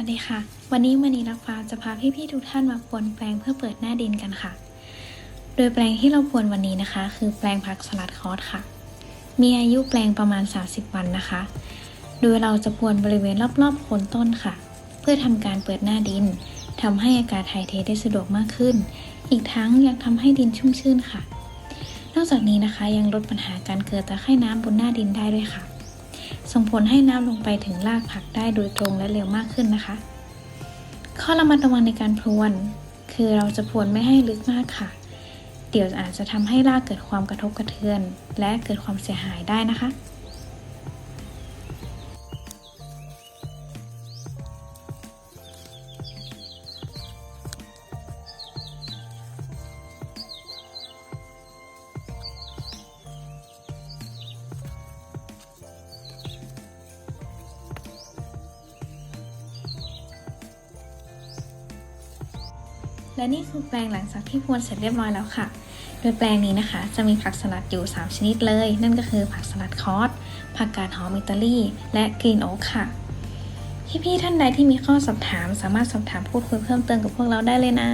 วัสดีค่ะ วันนี้มณีรักฟ้าจะพาพี่ๆทุกท่านมาพรวนแปลงเพื่อเปิดหน้าดินกันค่ะ โดยแปลงที่เราพรวนวันนี้นะคะ คือแปลงผักสลัดคอสค่ะ มีอายุแปลงประมาณ 30 วันนะคะ โดยเราจะพรวนบริเวณรอบๆโคนต้นค่ะ เพื่อทำการเปิดหน้าดินทำให้อากาศถ่ายเทได้สะดวกมากขึ้น อีกทั้งยังทำให้ดินชุ่มชื่นค่ะ นอกจากนี้นะคะยังลดปัญหาการเกิดตะไคร่น้ำบนหน้าดินได้ด้วยค่ะ ส่งผลให้น้ำลงไปถึงรากผักได้โดยตรงและเร็วมากขึ้นนะคะ ข้อระมัดระวังในการพรวน คือเราจะพรวนไม่ให้ลึกมากค่ะ เดี๋ยวอาจจะทำให้รากเกิดความกระทบกระเทือน และเกิดความเสียหายได้นะคะ และนี่คือแปลงหลังจากที่พรวนเสร็จเรียบร้อยแล้วค่ะ โดยแปลงนี้นะคะ จะมีผักสลัดอยู่ 3 ชนิดเลย นั่นก็คือผักสลัดคอสผักกาดหอมอิตาลี และกรีนโอ๊กค่ะ พี่ๆท่านใดที่มีข้อสอบถาม สามารถสอบถามพูดคุยเพิ่มเติมกับพวกเราได้เลยนะ